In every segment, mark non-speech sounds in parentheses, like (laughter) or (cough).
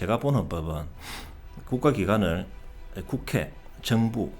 제가 보는 법은 국가기관을 국회, 정부,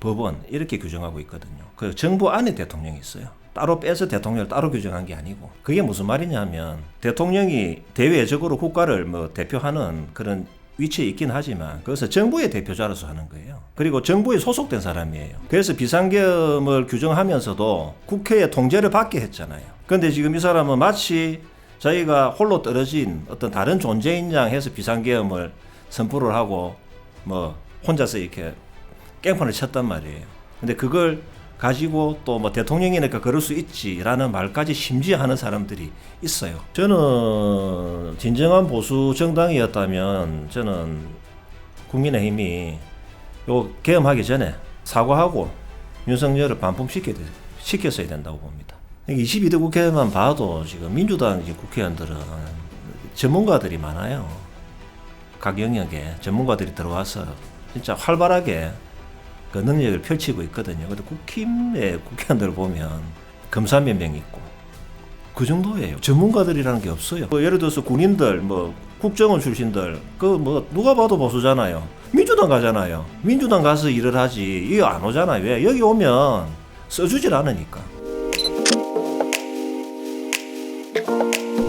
법원 이렇게 규정하고 있거든요. 그 정부 안에 대통령이 있어요. 따로 빼서 대통령을 따로 규정한 게 아니고 그게 무슨 말이냐면 대통령이 대외적으로 국가를 뭐 대표하는 그런 위치에 있긴 하지만 그것을 정부의 대표자로서 하는 거예요. 그리고 정부에 소속된 사람이에요. 그래서 비상계엄을 규정하면서도 국회의 통제를 받게 했잖아요. 그런데 지금 이 사람은 마치 자기가 홀로 떨어진 어떤 다른 존재인 양 해서 비상계엄을 선포를 하고 뭐 혼자서 이렇게 깽판을 쳤단 말이에요. 근데 그걸 가지고 또 뭐 대통령이니까 그럴 수 있지라는 말까지 심지어 하는 사람들이 있어요. 저는 진정한 보수 정당이었다면 저는 국민의힘이 요 개엄하기 전에 사과하고 윤석열을 반품시켜 시켰어야 된다고 봅니다. 22대 국회만 봐도 지금 민주당 국회의원들은 전문가들이 많아요. 각 영역에 전문가들이 들어와서 진짜 활발하게 그 능력을 펼치고 있거든요. 근데 국힘의 국회의원들 보면 검사 몇 명 있고 그 정도예요. 전문가들이라는 게 없어요. 뭐 예를 들어서 군인들, 뭐 국정원 출신들, 그 뭐 누가 봐도 보수잖아요. 민주당 가잖아요. 민주당 가서 일을 하지. 이거 안 오잖아요. 왜? 여기 오면 써주질 않으니까.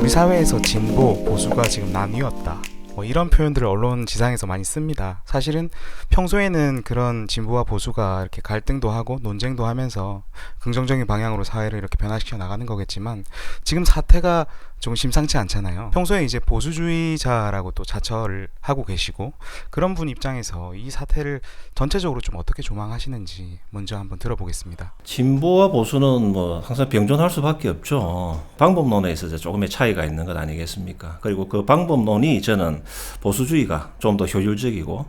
우리 사회에서 진보, 보수가 지금 나뉘었다. 뭐 이런 표현들을 언론 지상에서 많이 씁니다. 사실은 평소에는 그런 진보와 보수가 이렇게 갈등도 하고 논쟁도 하면서 긍정적인 방향으로 사회를 이렇게 변화시켜 나가는 거겠지만 지금 사태가 좀 심상치 않잖아요. 평소에 이제 보수주의자라고 또 자처를 하고 계시고 그런 분 입장에서 이 사태를 전체적으로 좀 어떻게 조망하시는지 먼저 한번 들어보겠습니다. 진보와 보수는 뭐 항상 병존할 수밖에 없죠. 방법론에 있어서 조금의 차이가 있는 것 아니겠습니까? 그리고 그 방법론이 저는 보수주의가 좀 더 효율적이고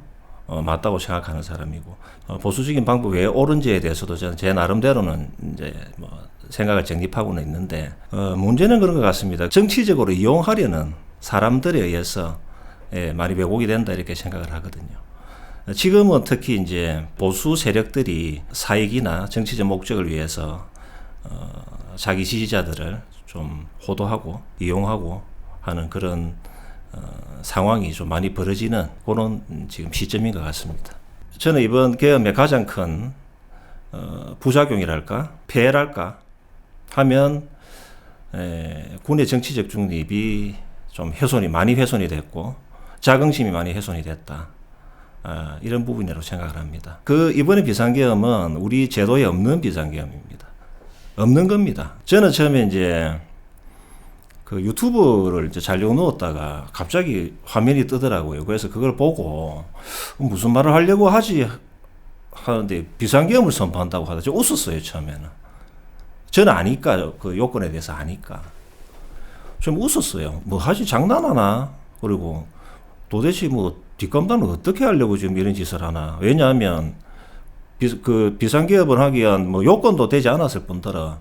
어, 맞다고 생각하는 사람이고 어, 보수적인 방법이 왜 옳은지에 대해서도 저는 제 나름대로는 이제 뭐 생각을 정립하고는 있는데 어, 문제는 그런 것 같습니다. 정치적으로 이용하려는 사람들에 의해서 예, 많이 왜곡이 된다 이렇게 생각을 하거든요. 지금은 특히 이제 보수 세력들이 사익이나 정치적 목적을 위해서 어, 자기 지지자들을 좀 호도하고 이용하고 하는 그런 어, 상황이 좀 많이 벌어지는 그런 지금 시점인 것 같습니다. 저는 이번 계엄의 가장 큰 어, 부작용이랄까 폐해랄까 하면 에, 군의 정치적 중립이 좀 훼손이 많이 훼손이 됐고 자긍심이 많이 훼손이 됐다. 아, 이런 부분이라고 생각을 합니다. 그 이번에 비상계엄은 우리 제도에 없는 비상계엄입니다. 없는 겁니다. 저는 처음에 이제 그 유튜브를 이제 잘려 놓았다가 갑자기 화면이 뜨더라고요. 그래서 그걸 보고 무슨 말을 하려고 하지 하는데 비상계엄을 선포한다고 하다 저 웃었어요 처음에는. 저는 아니까 그 요건에 대해서 아니까 좀 웃었어요. 뭐 하지 장난하나? 그리고 도대체 뭐 뒷감당을 어떻게 하려고 지금 이런 짓을 하나? 왜냐하면 비, 그 비상기업을 하기 위한 뭐 요건도 되지 않았을 뿐더러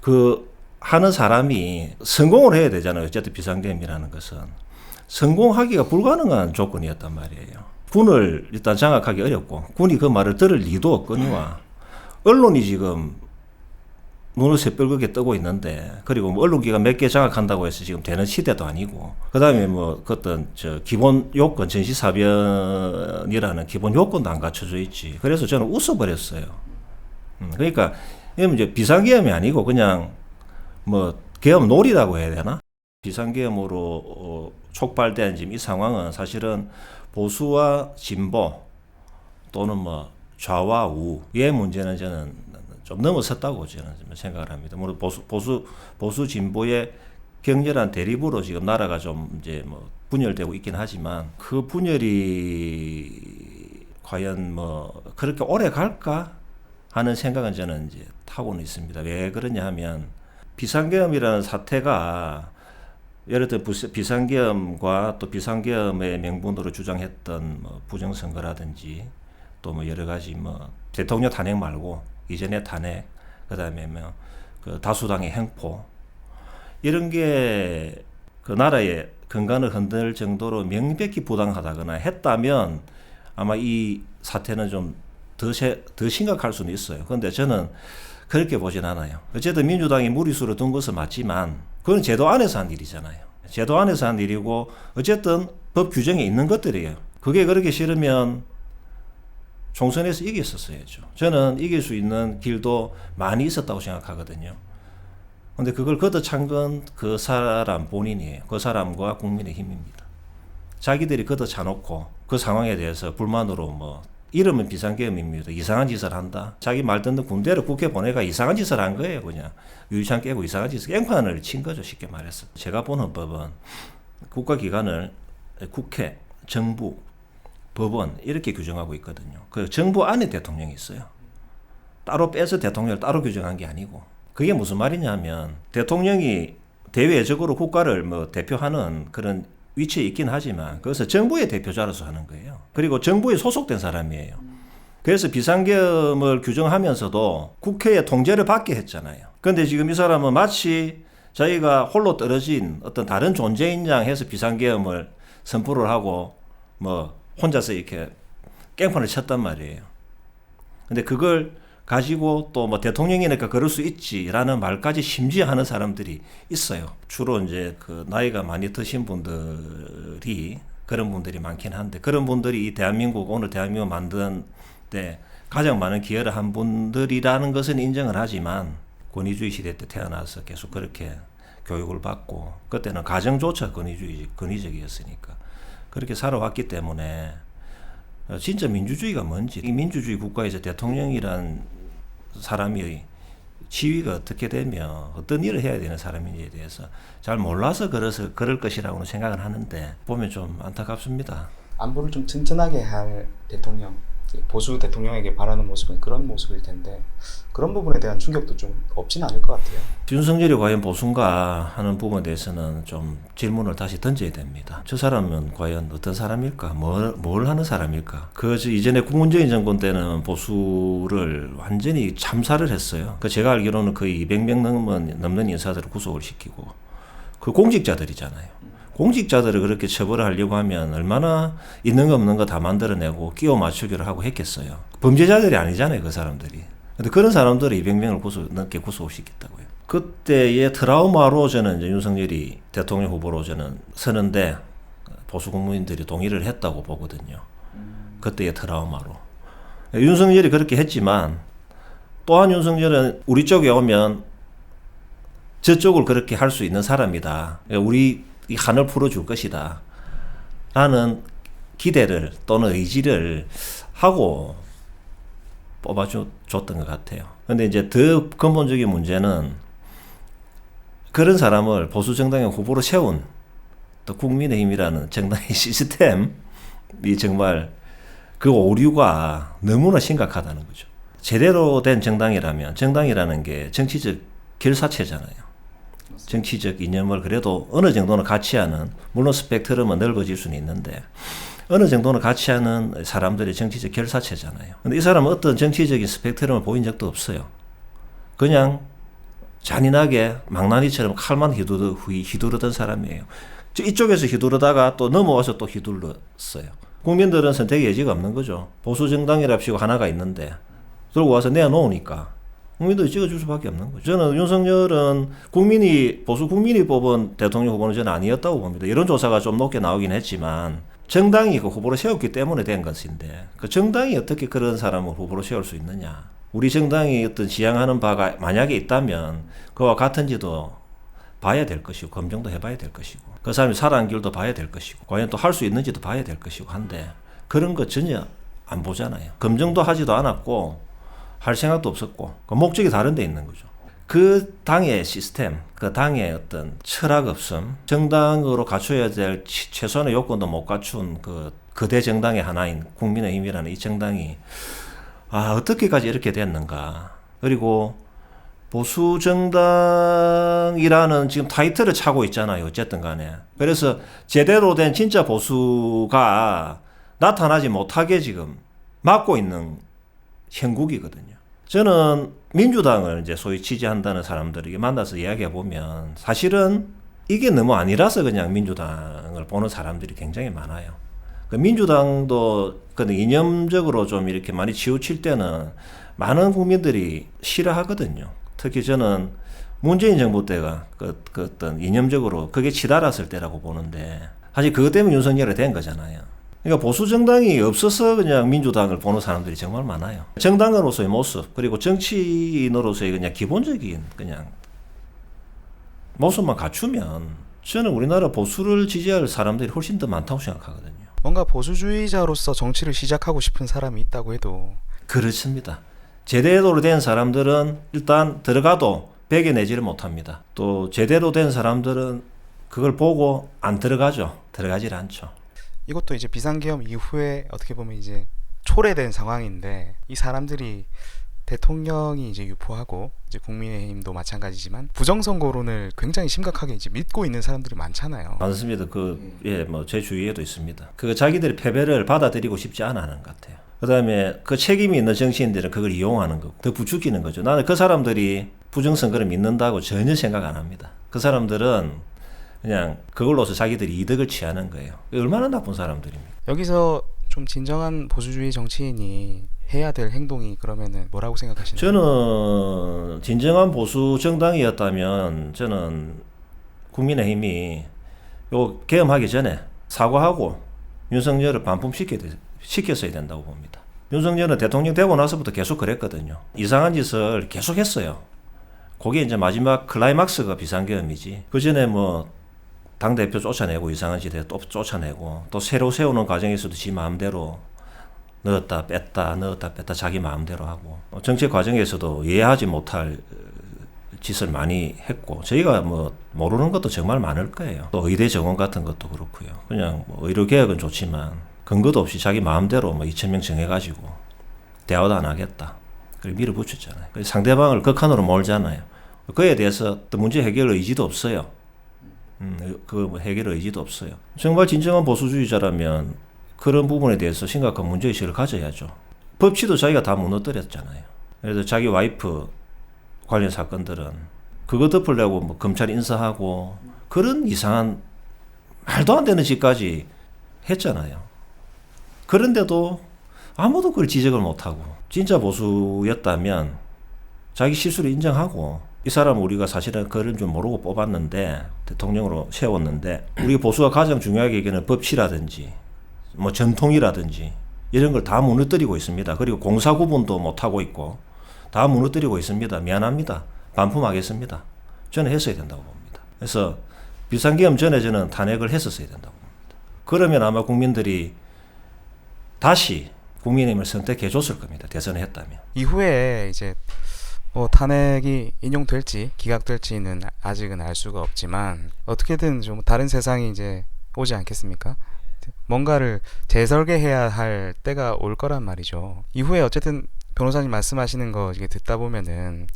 그 하는 사람이 성공을 해야 되잖아요. 어쨌든 비상계엄이라는 것은 성공하기가 불가능한 조건이었단 말이에요. 군을 일단 장악하기 어렵고 군이 그 말을 들을 리도 없거니와 언론이 지금 눈을 새빨갛게 뜨고 있는데 그리고 뭐 언론기관 몇 개 장악한다고 해서 지금 되는 시대도 아니고 그다음에 뭐그 어떤 저 기본 요건 전시사변이라는 기본 요건도 안 갖춰져 있지. 그래서 저는 웃어버렸어요. 음, 그러니까 이건 이제 비상계엄이 아니고 그냥 뭐 계엄 놀이라고 해야 되나? 비상계엄으로 어, 촉발된 지금 이 상황은 사실은 보수와 진보 또는 뭐 좌와 우의 문제는 저는 좀 넘어섰다고 저는 생각을 합니다. 물론 보수 보수 보수 진보의 격렬한 대립으로 지금 나라가 좀 이제 뭐 분열되고 있긴 하지만 그 분열이 과연 뭐 그렇게 오래 갈까 하는 생각은 저는 이제 타고는 있습니다. 왜 그러냐 하면 비상계엄이라는 사태가 예를 들어 비상계엄과 또 비상계엄의 명분으로 주장했던 뭐 부정선거라든지 또 뭐 여러 가지 뭐 대통령 탄핵 말고 이전의 탄핵 그다음에 뭐 그 다수당의 행포 이런 게 그 나라의 근간을 흔들 정도로 명백히 부당하다거나 했다면 아마 이 사태는 좀더 더 심각할 수는 있어요. 그런데 저는 그렇게 보진 않아요. 어쨌든 민주당이 무리수를 둔 것은 맞지만 그건 제도 안에서 한 일이잖아요. 제도 안에서 한 일이고 어쨌든 법 규정에 있는 것들이에요. 그게 그렇게 싫으면 총선에서 이겼었어야죠. 저는 이길 수 있는 길도 많이 있었다고 생각하거든요. 근데 그걸 걷어찬 건 그 사람 본인이에요. 그 사람과 국민의 힘입니다. 자기들이 걷어차놓고 그 상황에 대해서 불만으로 뭐 이름은 비상계엄입니다. 이상한 짓을 한다. 자기 말 듣는 군대를 국회 보내가 이상한 짓을 한 거예요. 그냥 유리창 깨고 이상한 짓을 깽판을 친 거죠. 쉽게 말해서. 제가 본 헌법은 국가기관을 국회, 정부, 법원 이렇게 규정하고 있거든요. 그 정부 안에 대통령이 있어요. 따로 빼서 대통령을 따로 규정한 게 아니고 그게 무슨 말이냐면 대통령이 대외적으로 국가를 뭐 대표하는 그런 위치에 있긴 하지만 그것을 정부의 대표자로서 하는 거예요. 그리고 정부에 소속된 사람이에요. 그래서 비상계엄을 규정하면서도 국회의 통제를 받게 했잖아요. 그런데 지금 이 사람은 마치 자기가 홀로 떨어진 어떤 다른 존재인 양 해서 비상계엄을 선포를 하고 뭐 혼자서 이렇게 깽판을 쳤단 말이에요. 근데 그걸 가지고 또 뭐 대통령이니까 그럴 수 있지라는 말까지 심지어 하는 사람들이 있어요. 주로 이제 그 나이가 많이 드신 분들이 그런 분들이 많긴 한데 그런 분들이 이 대한민국 오늘 대한민국 만드는데 가장 많은 기여를 한 분들이라는 것은 인정을 하지만 권위주의 시대 때 태어나서 계속 그렇게 교육을 받고 그때는 가정조차 권위주의 권위적이었으니까 그렇게 살아왔기 때문에 어, 진짜 민주주의가 뭔지 이 민주주의 국가에서 대통령이란 사람이 지위가 어떻게 되면 어떤 일을 해야 되는 사람인지에 대해서 잘 몰라서 그래서 그럴 것이라고는 생각을 하는데 보면 좀 안타깝습니다. 안보를 좀 튼튼하게 할 대통령, 보수 대통령에게 바라는 모습은 그런 모습일 텐데 그런 부분에 대한 충격도 좀 없진 않을 것 같아요. 윤석열이 과연 보수인가 하는 부분에 대해서는 좀 질문을 다시 던져야 됩니다. 저 사람은 과연 어떤 사람일까? 뭘, 뭘 하는 사람일까? 그저 이전에 국문정인 정권 때는 보수를 완전히 참사를 했어요. 그 제가 알기로는 거의 200명 넘는, 넘는 인사들을 구속을 시키고 그 공직자들이잖아요. 공직자들을 그렇게 처벌을 하려고 하면 얼마나 있는 거 없는 거 다 만들어내고 끼워 맞추기를 하고 했겠어요. 범죄자들이 아니잖아요, 그 사람들이. 근데 그런 사람들을 200명을 구속, 넘게 구속을 시켰다고요. 그때의 트라우마로 저는 이제 윤석열이 대통령 후보로 저는 서는데 보수 국민들이 동의를 했다고 보거든요. 그때의 트라우마로. 윤석열이 그렇게 했지만 또한 윤석열은 우리 쪽에 오면 저쪽을 그렇게 할 수 있는 사람이다. 우리 이 한을 풀어줄 것이다. 라는 기대를 또는 의지를 하고 뽑아줬던 것 같아요. 근데 이제 더 근본적인 문제는 그런 사람을 보수 정당의 후보로 세운 또 국민의힘이라는 정당의 (laughs) 시스템이 정말 그 오류가 너무나 심각하다는 거죠. 제대로 된 정당이라면 정당이라는 게 정치적 결사체잖아요. 정치적 이념을 그래도 어느 정도는 같이 하는 물론 스펙트럼은 넓어질 수는 있는데 어느 정도는 같이 하는 사람들이 정치적 결사체잖아요. 근데 이 사람은 어떤 정치적인 스펙트럼을 보인 적도 없어요. 그냥 잔인하게 망나니처럼 칼만 휘두르, 휘두르던 사람이에요. 저 이쪽에서 휘두르다가 또 넘어와서 또 휘둘렀어요. 국민들은 선택의 여지가 없는 거죠. 보수 정당이랍시고 하나가 있는데 들고 와서 내놓으니까 국민들이 찍어줄 수밖에 없는 거죠. 저는 윤석열은 국민이 보수 국민이 뽑은 대통령 후보는 저는 아니었다고 봅니다. 이런 조사가 좀 높게 나오긴 했지만 정당이 그 후보를 세웠기 때문에 된 것인데 그 정당이 어떻게 그런 사람을 후보로 세울 수 있느냐? 우리 정당이 어떤 지향하는 바가 만약에 있다면 그와 같은지도 봐야 될 것이고 검증도 해봐야 될 것이고 그 사람이 살아간 길도 봐야 될 것이고 과연 또 할 수 있는지도 봐야 될 것이고 한데 그런 거 전혀 안 보잖아요. 검증도 하지도 않았고 할 생각도 없었고 그 목적이 다른 데 있는 거죠. 그 당의 시스템, 그 당의 어떤 철학 없음, 정당으로 갖춰야 될 치- 최소한의 요건도 못 갖춘 그 거대 정당의 하나인 국민의힘이라는 이 정당이 아 어떻게까지 이렇게 됐는가? 그리고 보수 정당이라는 지금 타이틀을 차고 있잖아요. 어쨌든 간에. 그래서 제대로 된 진짜 보수가 나타나지 못하게 지금 막고 있는 형국이거든요. 저는 민주당을 이제 소위 지지한다는 사람들에게 만나서 이야기해 보면 사실은 이게 너무 아니라서 그냥 민주당을 보는 사람들이 굉장히 많아요. 그 민주당도 그 이념적으로 좀 이렇게 많이 치우칠 때는 많은 국민들이 싫어하거든요. 특히 저는 문재인 정부 때가 그, 그 어떤 이념적으로 그게 치달았을 때라고 보는데 사실 그것 때문에 윤석열이 된 거잖아요. 그러니까 보수 정당이 없어서 그냥 민주당을 보는 사람들이 정말 많아요. 정당으로서의 모습 그리고 정치인으로서의 그냥 기본적인 그냥 모습만 갖추면 저는 우리나라 보수를 지지할 사람들이 훨씬 더 많다고 생각하거든요. 뭔가 보수주의자로서 정치를 시작하고 싶은 사람이 있다고 해도 그렇습니다. 제대로 된 사람들은 일단 들어가도 베개 내지를 못합니다. 또 제대로 된 사람들은 그걸 보고 안 들어가죠. 들어가질 않죠. 이것도 이제 비상계엄 이후에 어떻게 보면 이제 초래된 상황인데 이 사람들이 대통령이 이제 유포하고 이제 국민의힘도 마찬가지지만 부정선거론을 굉장히 심각하게 이제 믿고 있는 사람들이 많잖아요. 많습니다. 그, 예, 뭐, 제 주위에도 있습니다. 그 자기들이 패배를 받아들이고 싶지 않아 하는 것 같아요. 그 다음에 그 책임이 있는 정치인들은 그걸 이용하는 거고, 더 부추기는 거죠. 나는 그 사람들이 부정선거를 믿는다고 전혀 생각 안 합니다. 그 사람들은 그냥 그걸로서 자기들이 이득을 취하는 거예요. 얼마나 나쁜 사람들입니까? 여기서 좀 진정한 보수주의 정치인이 해야 될 행동이 그러면은 뭐라고 생각하시나요? 저는 진정한 보수 정당이었다면 저는 국민의힘이 요 개엄하기 전에 사과하고 윤석열을 반품시켜 시켰어야 된다고 봅니다. 윤석열은 대통령 되고 나서부터 계속 그랬거든요. 이상한 짓을 계속 했어요. 그게 이제 마지막 클라이막스가 비상계엄이지. 그 전에 뭐 당대표 쫓아내고 이상한 짓에 또 쫓아내고 또 새로 세우는 과정에서도 지 마음대로 넣었다 뺐다 넣었다 뺐다 자기 마음대로 하고 어, 정책 과정에서도 이해하지 못할 어, 짓을 많이 했고 저희가 뭐 모르는 것도 정말 많을 거예요. 또 의대 정원 같은 것도 그렇고요. 그냥 뭐 의료 개혁은 좋지만 근거도 없이 자기 마음대로 뭐 2천 명 정해가지고 대화도 안 하겠다. 그리고 밀어붙였잖아요. 상대방을 극한으로 몰잖아요. 그에 대해서 또 문제 해결 의지도 없어요. 음, 그 해결 의지도 없어요. 정말 진정한 보수주의자라면 그런 부분에 대해서 심각한 문제의식을 가져야죠. 법치도 자기가 다 무너뜨렸잖아요. 그래서 자기 와이프 관련 사건들은 그거 덮으려고 뭐 검찰 인사하고 그런 이상한 말도 안 되는 짓까지 했잖아요. 그런데도 아무도 그걸 지적을 못하고 진짜 보수였다면 자기 실수를 인정하고 이 사람 우리가 사실은 그런 줄 모르고 뽑았는데 대통령으로 세웠는데 우리 보수가 가장 중요하게 여기는 법치라든지 뭐 전통이라든지 이런 걸 다 무너뜨리고 있습니다. 그리고 공사 구분도 못 하고 있고 다 무너뜨리고 있습니다. 미안합니다. 반품하겠습니다. 저는 했어야 된다고 봅니다. 그래서 비상계엄 전에 저는 탄핵을 했었어야 된다고 봅니다. 그러면 아마 국민들이 다시 국민의힘을 선택해 줬을 겁니다. 대선을 했다면. 이후에 이제 뭐 탄핵이 인용될지 기각될지는 아직은 알 수가 없지만 어떻게든 좀 다른 세상이 이제 오지 않겠습니까? 뭔가를 재설계해야 할 때가 올 거란 말이죠. 이후에 어쨌든 변호사님 말씀하시는 거 이게 듣다 보면은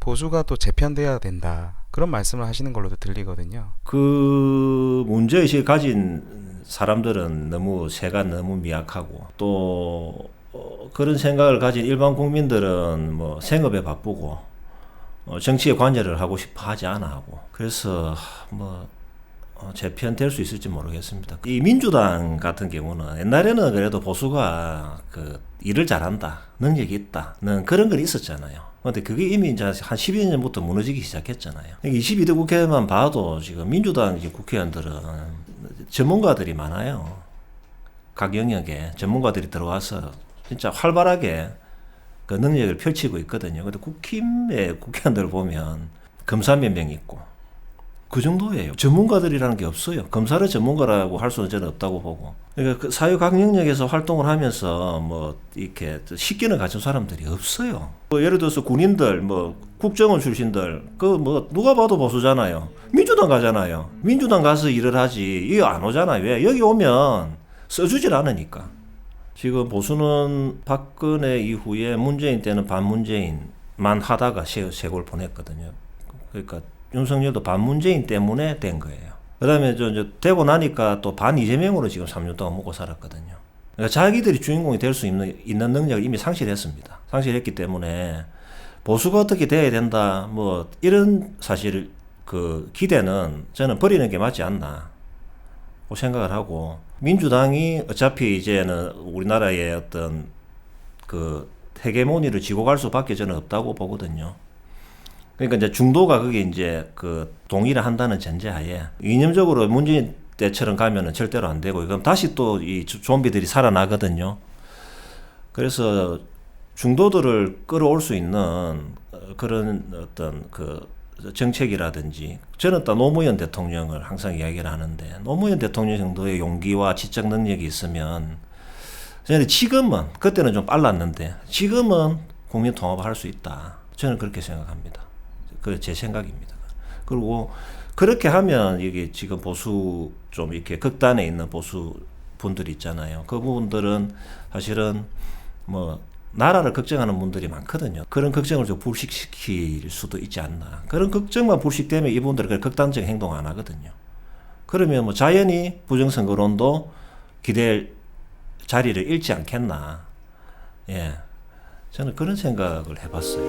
보수가 또 재편돼야 된다 그런 말씀을 하시는 걸로도 들리거든요. 그 문제 의식을 가진 사람들은 너무 새가 너무 미약하고 또 어, 그런 생각을 가진 일반 국민들은 뭐 생업에 바쁘고 어, 정치에 관여를 하고 싶어 하지 않아 하고 그래서 뭐 어, 재편 될 수 있을지 모르겠습니다. 이 민주당 같은 경우는 옛날에는 그래도 보수가 그 일을 잘한다, 능력이 있다는 그런 걸 있었잖아요. 근데 그게 이미 이제 한 12년 전부터 무너지기 시작했잖아요. 22대 국회만 봐도 지금 민주당 국회의원들은 전문가들이 많아요. 각 영역에 전문가들이 들어와서 진짜 활발하게 그 능력을 펼치고 있거든요. 근데 국힘의 국회의원들 보면 검사 몇 명 있고 그 정도예요. 전문가들이라는 게 없어요. 검사를 전문가라고 할 수는 저는 없다고 보고. 그러니까 그 사회 각 영역에서 활동을 하면서 뭐 이렇게 식견을 가진 사람들이 없어요. 뭐 예를 들어서 군인들, 뭐 국정원 출신들, 그 뭐 누가 봐도 보수잖아요. 민주당 가잖아요. 민주당 가서 일을 하지. 이거 안 오잖아요. 왜? 여기 오면 써주질 않으니까. 지금 보수는 박근혜 이후에 문재인 때는 반문재인만 하다가 세, 세골 보냈거든요. 그러니까 윤석열도 반문재인 때문에 된 거예요. 그 다음에 저, 저, 되고 나니까 또 반 이재명으로 지금 3년 동안 먹고 살았거든요. 그러니까 자기들이 주인공이 될 수 있는, 있는 능력을 이미 상실했습니다. 상실했기 때문에 보수가 어떻게 돼야 된다, 뭐, 이런 사실 그 기대는 저는 버리는 게 맞지 않나. 고 생각을 하고, 민주당이 어차피 이제는 우리나라의 어떤 그 헤게모니를 지고 갈 수밖에 저는 없다고 보거든요. 그러니까 이제 중도가 그게 이제 그 동의를 한다는 전제하에 이념적으로 문재인 때처럼 가면은 절대로 안 되고 그럼 다시 또 이 좀비들이 살아나거든요. 그래서 중도들을 끌어올 수 있는 어, 그런 어떤 그 정책이라든지 저는 또 노무현 대통령을 항상 이야기를 하는데 노무현 대통령 정도의 용기와 지적 능력이 있으면 저는 지금은 그때는 좀 빨랐는데 지금은 국민 통합을 할 수 있다. 저는 그렇게 생각합니다. 그 제 생각입니다. 그리고 그렇게 하면 이게 지금 보수 좀 이렇게 극단에 있는 보수 분들이 있잖아요. 그 부분들은 사실은 뭐 나라를 걱정하는 분들이 많거든요. 그런 걱정을 좀 불식시킬 수도 있지 않나. 그런 걱정만 불식되면 이분들은 그 극단적 행동 안 하거든요. 그러면 뭐 자연히 부정선거론도 기댈 자리를 잃지 않겠나. 예. 저는 그런 생각을 해봤어요.